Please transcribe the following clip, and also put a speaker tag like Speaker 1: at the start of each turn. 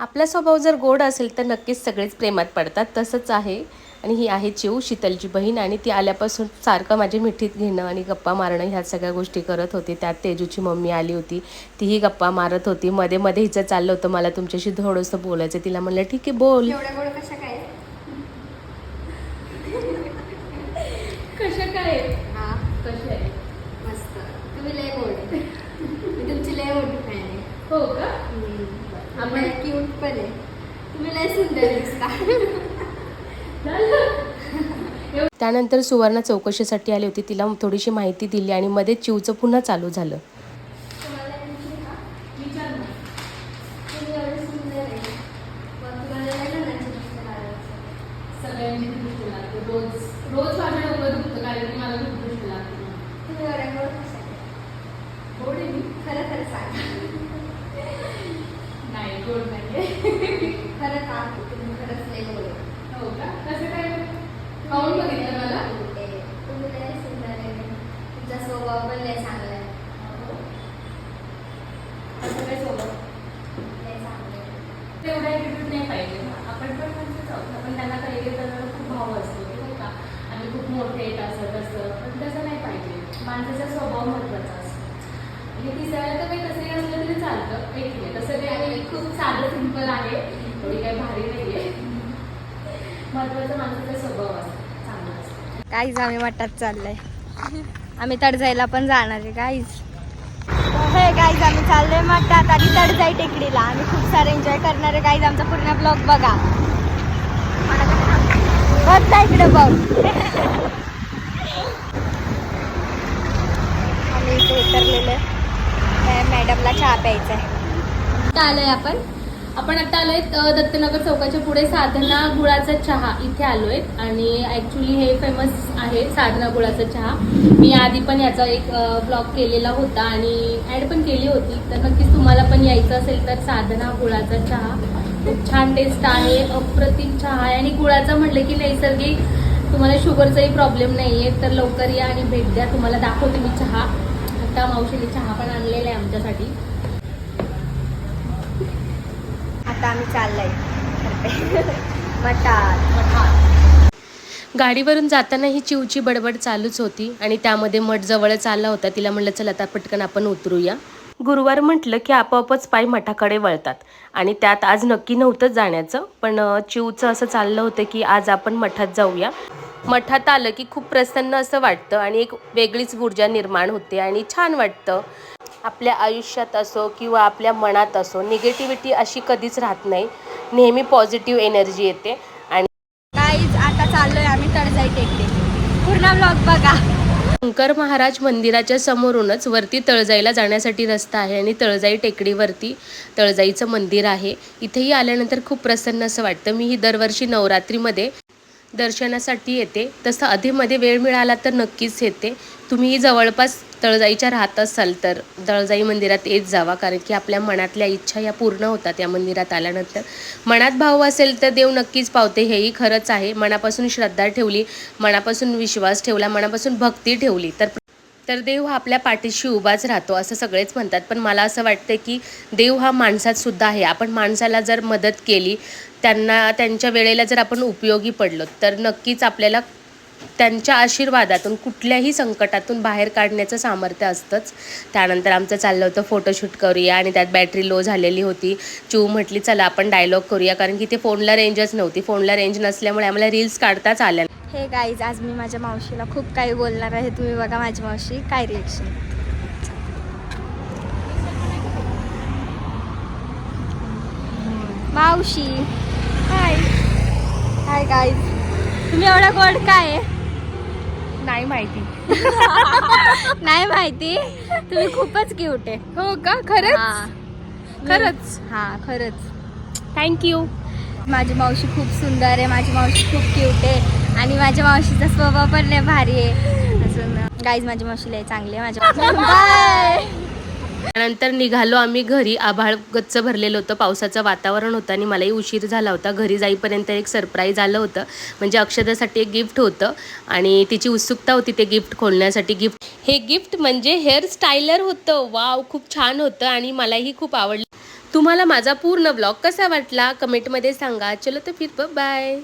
Speaker 1: आपला स्वभाव जर गोड असेल तर नक्कीच सगळेच प्रेमात पडतात. तसंच आहे. आणि ही आहे चिऊ शीतलची बहीण आणि ती आल्यापासून सारखं माझी मिठीत घेणं आणि गप्पा मारणं ह्या सगळ्या गोष्टी करत होती. त्यात तेजूची मम्मी आली होती. तीही गप्पा मारत होती. मध्ये मध्ये हिचं चाललं होतं मला तुमच्याशी थोडंसं बोलायचं. तिला म्हणलं ठीक आहे बोल.
Speaker 2: एवढ्या गोड कशा काय
Speaker 1: कशा काय
Speaker 2: हा.
Speaker 1: कशा आहे
Speaker 2: मस्त. तुम्ही लय गोड आहे मी तुमची लय मोठी फॅन आहे.
Speaker 1: हो का?
Speaker 2: आपण क्यूट पण आहे. तुम्ही लय सुंदर दिसता.
Speaker 1: त्यानंतर सुवर्णा चौकशीसाठी आली होती. तिला थोडीशी माहिती दिली आणि मध्ये चिवचं पुन्हा चालू झालं.
Speaker 2: खरं खरं सांग.
Speaker 1: गोड नाहीये.
Speaker 2: खरं का? तुम्ही खरंच गोड आहे.
Speaker 1: हो का? कसं काय? पाहून बघितलं मला?
Speaker 2: तुम्ही लय सुंदर आहे. तुमचा स्वभाव पण लय चांगला आहे.
Speaker 1: असं काय सोबत
Speaker 2: लय चांगलं आहे.
Speaker 1: तेवढा ॲटिट्यूड नाही पाहिजे. आपण पण माणसंच आहोत आपण त्यांना काही करताना खूप भाव असतो नाही का? आम्ही खूप मोठे आहेत असं तसं. पण तसं नाही पाहिजे. माणसाचा स्वभाव महत्त्वाचा असतो. म्हणजे दिसायला तर असलं तरी चालतं. एक नाही तसं काही खूप साधं सिंपल आहे. एवढी काही भारी नाही आहे महत्त्वाचा माणसाचा स्वभाव असतो. चांगला असतो.
Speaker 2: काहीच आम्ही वाटत चाललंय. आम्ही तडजाईला पण जाणार आहे काहीच हे काहीच आम्ही चाललोय मठात. आणि तडजाई टेकडीला. आम्ही खूप सारे एन्जॉय करणार आहे काहीच आमचा पूर्ण ब्लॉग बघा. बघ ना इकडे बघ. आम्ही इथे उतरलेलो मॅडमला चहा प्यायचा आहे. आलोय आपण.
Speaker 1: आपण आता आलोय दत्तनगर चौकाच्या पुढे साधना गुळाचा चहा इथे आलोय. आणि ऍक्च्युली हे फेमस आहे साधना गुळाचा चहा. मी आधी पण याचा एक ब्लॉग केलेला होता आणि ऍड पण केली होती. तर नक्कीच तुम्हाला पण यायचं असेल तर साधना गुळाचा चहा. खूप छान टेस्ट आहे अप्रतिम चहा आहे. आणि गुळाचा म्हटलं की नैसर्गिक तुम्हाला शुगरचाही प्रॉब्लेम नाही आहे तर लवकर या आणि भेट द्या. तुम्हाला दाखवते मी चहा. आता मावशीने चहा पण आणलेला आहे आमच्यासाठी.
Speaker 2: आता आम्ही चाललोय.
Speaker 1: गाडीवरून जाताना ही चिवची बडबड चालूच होती आणि त्यामध्ये मठ जवळच आला होता. तिला म्हणलं चल आता पटकन आपण उतरूया. गुरुवार म्हटलं की आपोआपच पाय मठाकडे वळतात आणि त्यात आज नक्की नव्हतं जाण्याचं पण चिवचं असं चाललं होतं की आज आपण मठात जाऊया. मठात आलं की खूप प्रसन्न असं वाटतं आणि एक वेगळीच ऊर्जा निर्माण होते आणि छान वाटतं. आपल्या आयुष्यात असो किंवा आपल्या मनात असो निगेटिव्हिटी अशी कधीच राहत नाही. नेहमी पॉझिटिव्ह एनर्जी येते आणि
Speaker 2: काहीच आता चाललोय आम्ही तडजाई टेकडी. पूर्ण ब्लॉग बघा.
Speaker 1: शंकर महाराज मंदिराच्या समोरूनच वरती तळजाईला जाण्यासाठी रस्ता आहे आणि तळजाई टेकडीवरती तळजाईचं मंदिर आहे. इथेही आल्यानंतर खूप प्रसन्न असं वाटतं. मी ही दरवर्षी नवरात्रीमध्ये दर्शनासाठी येते. तसं अधेमध्ये वेळ मिळाला तर नक्कीच येते. तुम्हीही जवळपास तळजाईच्या राहत असाल तर तळजाई मंदिरात येत जावा कारण की आपल्या मनातल्या इच्छा या पूर्ण होतात या मंदिरात आल्यानंतर. मनात भाव असेल तर देव नक्कीच पावते हेही खरंच आहे. मनापासून श्रद्धा ठेवली मनापासून विश्वास ठेवला मनापासून भक्ती ठेवली तर तर देव हा आपल्या पाठीशी उभाच राहतो असं सगळेच म्हणतात. पण मला असं वाटतं की देव हा माणसात सुद्धा आहे. आपण माणसाला जर मदत केली त्यांना त्यांच्या वेळेला जर आपण उपयोगी पडलो तर नक्कीच आपल्याला त्यांच्या आशीर्वादातून कुठल्याही संकटातून बाहेर काढण्याचं सामर्थ्य असतंच. त्यानंतर आमचं चाललं होतं फोटोशूट करूया आणि त्यात बॅटरी लो झालेली होती. चू म्हटली चला आपण डायलॉग करूया. कारण की ते फोनला रेंजच नव्हती. फोनला रेंज नसल्यामुळे आम्हाला रील्स काढताच आल्या
Speaker 2: हे गाईज आज मी माझ्या मावशीला खूप काही बोलणार आहे. तुम्ही बघा माझी मावशी काय रिएक्शन मावशी. हाय गाईज तुम्ही एवढा गोड काय
Speaker 1: नाही माहिती.
Speaker 2: नाही माहिती? तुम्ही खूपच क्यूट आहे.
Speaker 1: हो का?
Speaker 2: हा.
Speaker 1: खरंच?
Speaker 2: हा खरंच.
Speaker 1: थँक्यू
Speaker 2: माझी मावशी खूप सुंदर आहे माझी मावशी खूप क्यूट आहे आणि माझ्या मावशीचा स्वभाव पण लय भारी आहे. अजून गाईज माझी मावशी लय चांगली आहे माझ्या बाय
Speaker 1: त्यानंतर निघालो आम्ही घरी. आभाळ गच्च भरलेलं होतं. पावसाचं वातावरण होतं आणि मलाही उशीर झाला होता. घरी जाईपर्यंत एक सरप्राईज आलं होतं. म्हणजे अक्षतासाठी एक गिफ्ट होतं आणि तिची उत्सुकता होती ते गिफ्ट खोलण्यासाठी. गिफ्ट हे गिफ्ट म्हणजे हेअर स्टायलर होतं. वाव खूप छान होतं आणि मलाही खूप आवडलं. तुम्हाला माझा पूर्ण ब्लॉग कसा वाटला? कमेंटमध्ये सांगा. चलो तर फिर बाय